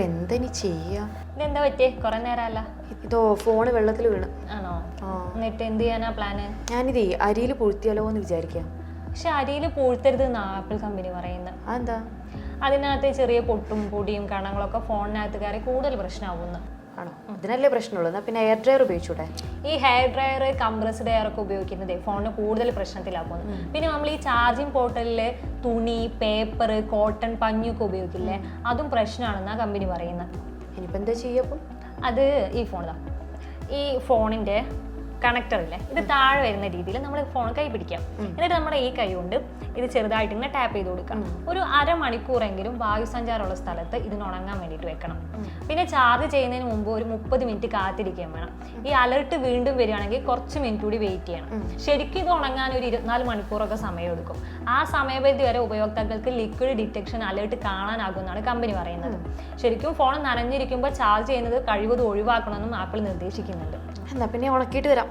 ഇനിയിപ്പോൾ എന്തിനി ചെയ്യാ? ഇതെന്താ പറ്റിയേ? കുറെ നേരമല്ല. ഇതോ ഫോണ് വെള്ളത്തിൽ വീണ്. ആണോ? ആ. എന്നിട്ട് എന്ത് ചെയ്യാനാ പ്ലാന് ഞാനിതേ അരിയിൽ പൂഴ്ത്തിയാലോ എന്ന് വിചാരിക്കാം. പക്ഷെ അരിയിൽ പൂഴ്ത്തരുത് എന്ന് ആപ്പിൾ കമ്പനി പറയുന്നത് അതെന്താ? അതിനകത്ത് ചെറിയ പൊട്ടും പൊടിയും കണങ്ങളൊക്കെ ഫോണിനകത്ത് കയറി കൂടുതൽ പ്രശ്നമാവുന്നു ആണോ? ഇതിനല്ലേ പ്രശ്നമുള്ളൂ. എന്നാൽ പിന്നെ ഹെയർ ഡ്രയർ ഉപയോഗിച്ചൂടെ? ഈ ഹെയർ ഡ്രയർ കംപ്രസ്ഡ് എയർ ഒക്കെ ഉപയോഗിക്കുന്നത് ഫോണിന് കൂടുതൽ പ്രശ്നത്തിലാക്കുന്നു പിന്നെ നമ്മൾ ഈ ചാർജിങ് പോർട്ടലിൽ തുണി പേപ്പർ കോട്ടൺ പഞ്ഞൊക്കെ ഉപയോഗിക്കില്ലേ? അതും പ്രശ്നമാണെന്നാ കമ്പനി പറയുന്നത്. ഇനിയിപ്പോൾ എന്താ ചെയ്യപ്പം അത് ഈ ഫോണിലാണ് ഈ ഫോണിന്റെ കണക്ടർ ഇല്ലേ ഇത് താഴെ വരുന്ന രീതിയിൽ നമ്മൾ ഫോൺ കൈ പിടിക്കാം. എന്നിട്ട് നമ്മുടെ ഈ കൈ കൊണ്ട് ഇത് ചെറുതായിട്ട് ഇങ്ങനെ ടാപ്പ് ചെയ്ത് കൊടുക്കണം ഒരു അരമണിക്കൂറെങ്കിലും വായുസഞ്ചാരമുള്ള സ്ഥലത്ത് ഇതിന് ഉണങ്ങാൻ വേണ്ടിയിട്ട് വെക്കണം. പിന്നെ ചാർജ് ചെയ്യുന്നതിന് മുമ്പ് ഒരു മുപ്പത് മിനിറ്റ് കാത്തിരിക്കുകയും വേണം. ഈ അലർട്ട് വീണ്ടും വരികയാണെങ്കിൽ കുറച്ച് മിനിറ്റ് കൂടി വെയിറ്റ് ചെയ്യണം. ശരിക്കും ഇത് ഉണങ്ങാൻ ഒരു ഇരുപത്തിനാല് മണിക്കൂറൊക്കെ സമയം എടുക്കും ആ സമയപരിധി വരെ ഉപയോക്താക്കൾക്ക് ലിക്വിഡ് ഡിറ്റക്ഷൻ അലേർട്ട് കാണാനാകുമെന്നാണ് കമ്പനി പറയുന്നത്. ശരിക്കും ഫോൺ നനഞ്ഞിരിക്കുമ്പോൾ ചാർജ് ചെയ്യുന്നത് കഴിവതും ഒഴിവാക്കണമെന്നും ആപ്പിൾ നിർദ്ദേശിക്കുന്നുണ്ട്. എന്നാ പിന്നെ ഉണക്കിയിട്ട് വരാം